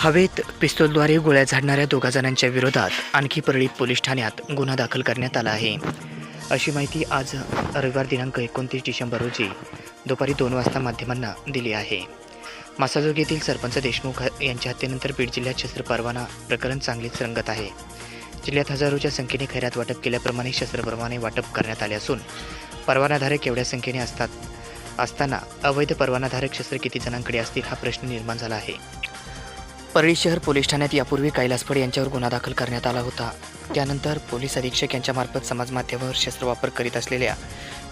हवेत पिस्तूलद्वारे गोळ्या झाडणाऱ्या दोघा जणांच्या विरोधात आणखी परळीत पोलीस ठाण्यात गुन्हा दाखल करण्यात आला आहे. अशी माहिती आज रविवार दिनांक एकोणतीस डिसेंबर रोजी दुपारी दोन वाजता माध्यमांना दिली आहे. मासाजोग येथील सरपंच देशमुख यांच्या हत्येनंतर बीड जिल्ह्यात शस्त्र परवाना प्रकरण चांगलीच रंगत आहे. जिल्ह्यात हजारोच्या संख्येने खैरात वाटप केल्याप्रमाणे शस्त्रप्रमाणे वाटप करण्यात आले असून परवानाधारक एवढ्या संख्येने असतात असताना अवैध परवानाधारक शस्त्र किती जणांकडे असतील हा प्रश्न निर्माण झाला आहे. परळी शहर पोलीस ठाण्यात यापूर्वी कैलास फड यांच्यावर गुन्हा दाखल करण्यात आला होता. त्यानंतर पोलीस अधीक्षक यांच्यामार्फत समाजमाध्यमावर शस्त्रवापर शस्त्र वापर करीत असलेल्या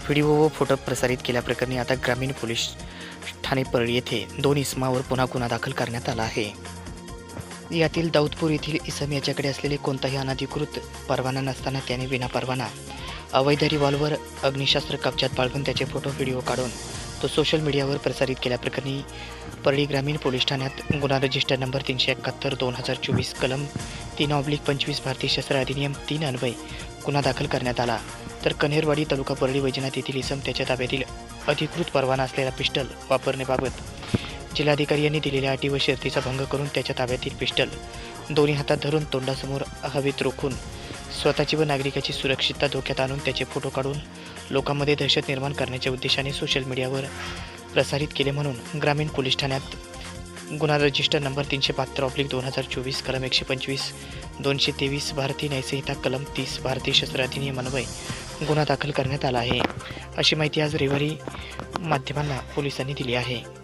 व्हिडिओ व फोटो प्रसारित केल्याप्रकरणी आता ग्रामीण पोलीस ठाणे परळी येथे दोन इसमावर पुन्हा गुन्हा दाखल करण्यात आला आहे. यातील दाऊदपूर येथील इसम याच्याकडे असलेले कोणताही अनधिकृत परवाना नसताना त्याने विनापरवाना अवैध रिव्हॉल्वर अग्निशास्त्र कब्जात बाळगून त्याचे फोटो व्हिडिओ काढून तो सोशल मीडियावर प्रसारित केल्याप्रकरणी परळी ग्रामीण पोलीस ठाण्यात गुन्हा रजिस्टर नंबर तीनशे एकाहत्तर दोन हजार चोवीस कलम तीन ऑब्लिक पंचवीस भारतीय शस्त्र अधिनियम तीन अन्वय गुन्हा दाखल करण्यात आला. तर कन्हेरवाडी तालुका परळी वैजनाथ येथील इसम त्याच्या ताब्यातील अधिकृत परवाना असलेला पिस्टल वापरण्याबाबत जिल्हाधिकारी यांनी दिलेल्या अटी व शर्तीचा भंग करून त्याच्या ताब्यातील पिस्टल दोन्ही हातात धरून तोंडासमोर हवेत रोखून स्वतःची व नागरिकाची सुरक्षितता धोक्यात आणून त्याचे फोटो काढून लोकांमध्ये दहशत निर्माण करण्याच्या उद्देशाने सोशल मीडियावर प्रसारित केले म्हणून ग्रामीण पोलीस ठाण्यात गुन्हा रजिस्टर नंबर तीनशे बहात्तर ऑब्लिक दोन हजार चोवीस कलम एकशे पंचवीस दोनशे तेवीस भारतीय न्यायसंहिता कलम तीस भारतीय शस्त्र अधिनियमान्वये गुन्हा दाखल करण्यात आला आहे. अशी माहिती आज रविवारी माध्यमांना पोलिसांनी दिली आहे.